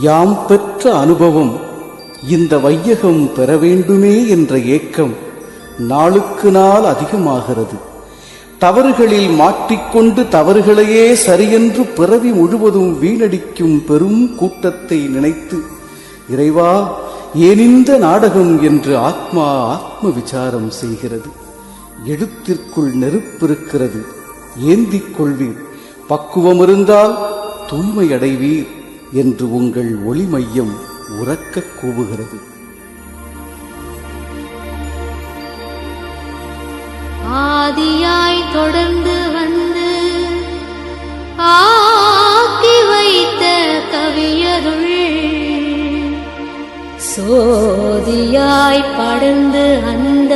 யாம் பெற்ற அனுபவம் இந்த வையகம் பெற வேண்டுமே என்ற ஏக்கம் நாளுக்கு நாள் அதிகமாகிறது. தவறுகளில் மாட்டிக்கொண்டு தவறுகளையே சரியென்று பிறவி முழுவதும் வீணடிக்கும் பெரும் கூட்டத்தை நினைத்து இறைவா ஏனிந்த நாடகம்? என்று ஆத்மா ஆத்ம விசாரம் செய்கிறது. எழுத்திற்குள் நெருப்பிருக்கிறது ஏந்திக் கொள்வீர். பக்குவம் இருந்தால் தூய்மை அடைவீர் என்று உங்கள் ஒளி மையம் உறக்கக் கூவுகிறது. ஆதியாய் தொடர்ந்து வந்து ஆக்கி வைத்த கவியருள் சோதியாய் படர்ந்து அந்த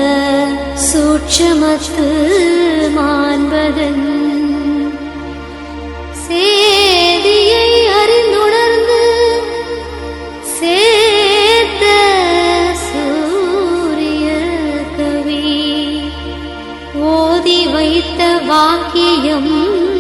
சூட்சமத்து மாண்பதன் 六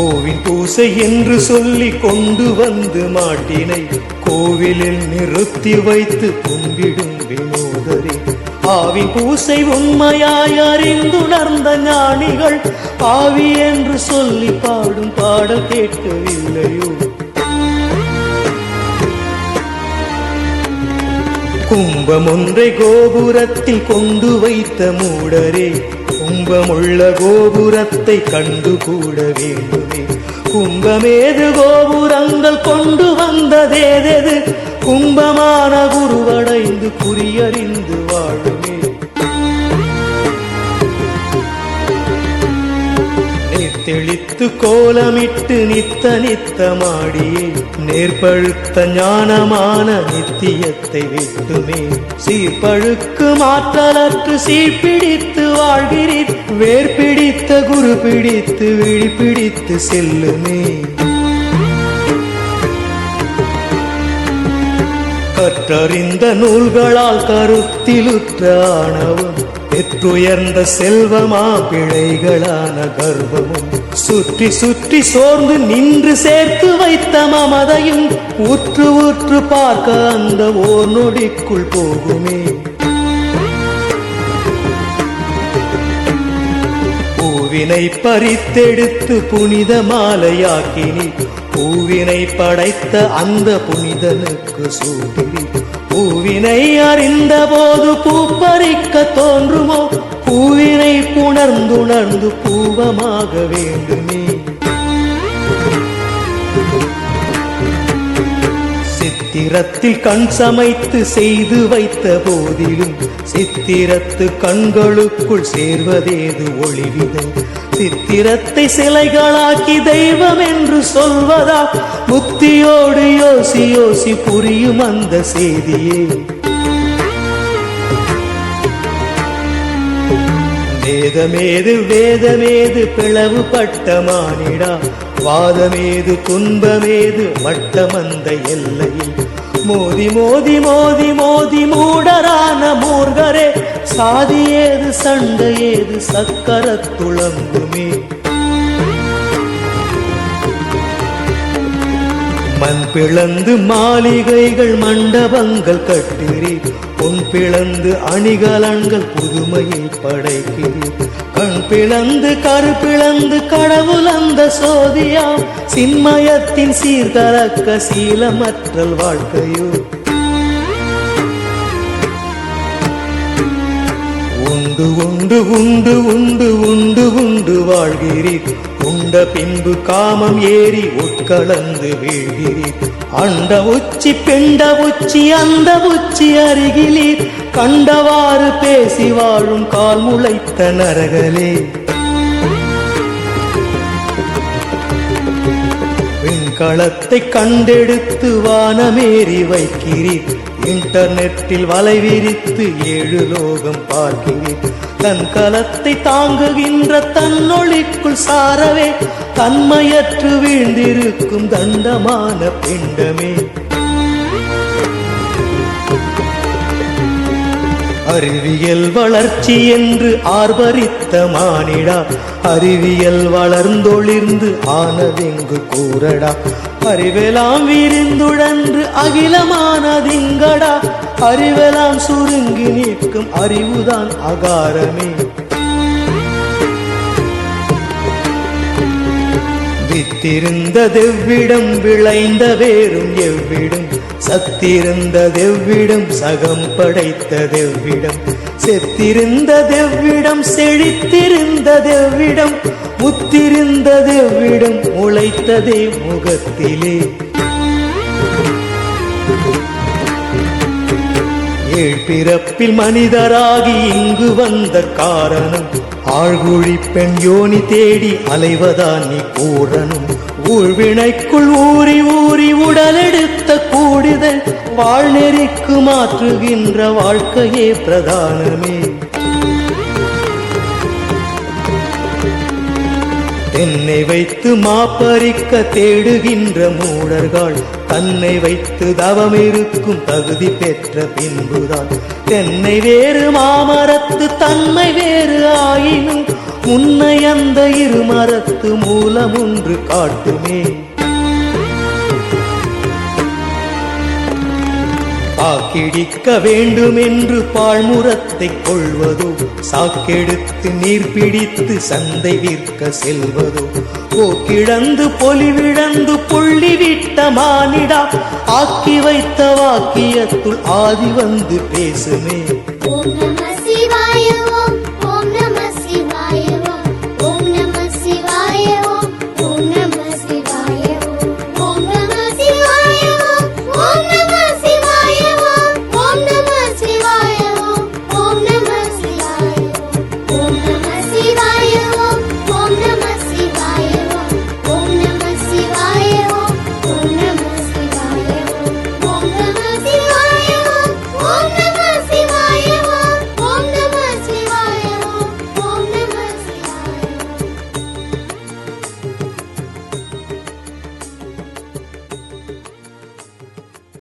கோவில் பூசை என்று சொல்லி கொண்டு வந்து மாட்டினை கோவிலில் நிறுத்தி வைத்து கும்பிடும் வினோதரே. ஆவி பூசை உண்மையாய் அறிந்துணர்ந்த ஞானிகள் ஆவி என்று சொல்லி பாடும் பாடல் கேட்கவில்லையோ கும்பம் ஒன்றை கோபுரத்தில் கொண்டு வைத்த மூடரே கும்பமுள்ள கோபுரத்தை கண்டு கூட வேண்டுமே. கும்பமேது கோபுரங்கள் கொண்டு வந்ததேதெது? கும்பமான குருவடைந்து குறியறிந்து வாழும் தெளித்து கோலமிட்டு நித்த நித்தமாடியே நேர்பழுத்த ஞானமான நித்தியத்தை விட்டுமே. சீர்பழுக்கு மாற்றலற்று சீர்பிடித்து வாழ்கிறீர் வேர்பிடித்த குரு பிடித்து விழிப்பிடித்து செல்லுமே. கற்றறிந்த நூல்களால் கருத்திலுற்ற ஆணவம் பெற்றுயர்ந்த செல்வமா பிழைகளான கர்வமும். சுற்றி சுற்றி சோர்ந்து நின்று சேர்த்து வைத்த மமதையும் உற்று உற்று பார்க்க அந்த ஓர் நொடிக்குள் போகுமே. பூவினை பறித்தெடுத்து புனித மாலையாக்கினி. பூவினை படைத்த அந்த புனிதனுக்கு சூட்டினி. பூவினை அறிந்த போது பூ தோன்றுமோ? பூவினை புணர்ந்துணர்ந்து பூவமாக வேண்டுமே. சித்திரத்தில் கண் சமைத்து செய்து வைத்த போதிலும் சித்திரத்து கண்களுக்குள் சேர்வதேது ஒளிவிதை. சித்திரத்தை சிலைகளாக்கி தெய்வம் என்று சொல்வதா? புத்தியோடு யோசி யோசி புரியும் அந்த செய்தியே. வேதமேது வேதமேது பிளவுபட்ட மானிடா. வாதமேது துன்பமேது வட்டமந்த எல்லையில். மோதி மோதி மோதி மோதி மூடரான மூர்கரே. சாதி ஏது சண்டை ஏது சக்கரத்துளங்குமே மண் பிளந்து மாளிகைகள் மண்டபங்கள் கட்டுறி பொன் பிளந்து அணிகலன்கள் புதுமையை படைக்கிறீர் கண் பிளந்து கரு பிளந்து கடவுள் அந்த சோதியாம் சின்மயத்தின் சீர்கலக்க சீலமற்றல் வாழ்க்கையோ உண்டு உண்டு உண்டு உண்டு உண்டு உண்டு வாழ்கிறீர். உண்ட பின்பு காமம் ஏறி உட்கலந்து வீழ்கிறீர். அண்ட உச்சி பெண்ட உச்சி அந்த உச்சி அருகிலீர். கண்டவாறு பேசி வாழும் கால் முளைத்த நரகலே. விண்கலத்தை கண்டெடுத்து வானமேறி வைக்கிறீர். இன்டர்நெட்டில் வலை விரித்து ஏழு லோகம் பார்க்கிறேன். தன் கலத்தை தாங்குகின்ற தன்னொழிக்குள் சாரவே தன்மையற்று வீழ்ந்திருக்கும் தண்டமான பிண்டமே. அறிவியல் வளர்ச்சி என்று ஆர்வரித்த மானிடா அறிவியல் வளர்ந்தொளிர்ந்து ஆனதெங்கு கூறடா. அறிவெலாம் விரிந்துழன்று அகிலமானதிங்கடா அறிவெலாம் சுருங்கி நிற்கும் அறிவுதான் அகாரமே. வித்திருந்த தெவ்விடம் விளைந்த வேறும் எவ்விடும் சத்திருந்த தெவ்விடம் சகம் படைத்த தெவ்விடம் செத்திருந்த தெவ்விடம் செழித்திருந்த தெவ்விடம் முத்திருந்த தெவ்விடம் முளைத்ததே முகத்திலே. ஏழ் பிறப்பில் மனிதராகி இங்கு வந்த காரணம் ஆழ்குழி பெண் யோனி தேடி அலைவதான் நீ கூறணும் ஊழ்வினைக்குள் ஊறி ஊறி உடலெடுத்த கூடிதல் வாழ்நெறிக்கு மாற்றுகின்ற வாழ்க்கையே பிரதானமே. தென்னை வைத்து மாப்பறிக்க தேடுகின்ற மூடர்கள் தன்னை வைத்து தவம் இருக்கும் தகுதி பெற்ற பின்புதான். தென்னை வேறு மாமரத்து தன்மை வேறு ஆயினும் உன்னை அந்த இருமரத்து மூலம் ஒன்று காட்டுமே. பாக்கிடிக்க வேண்டும் என்று பாழ்முரத்தை கொள்வதோ சாக்கெடுத்து நீர் பிடித்து சந்தை விற்க செல்வதோ போக்கிழந்து பொலிவிழந்து புள்ளி விட்ட மானிடா ஆக்கி வைத்த வாக்கியத்துள் ஆதி வந்து பேசுமே.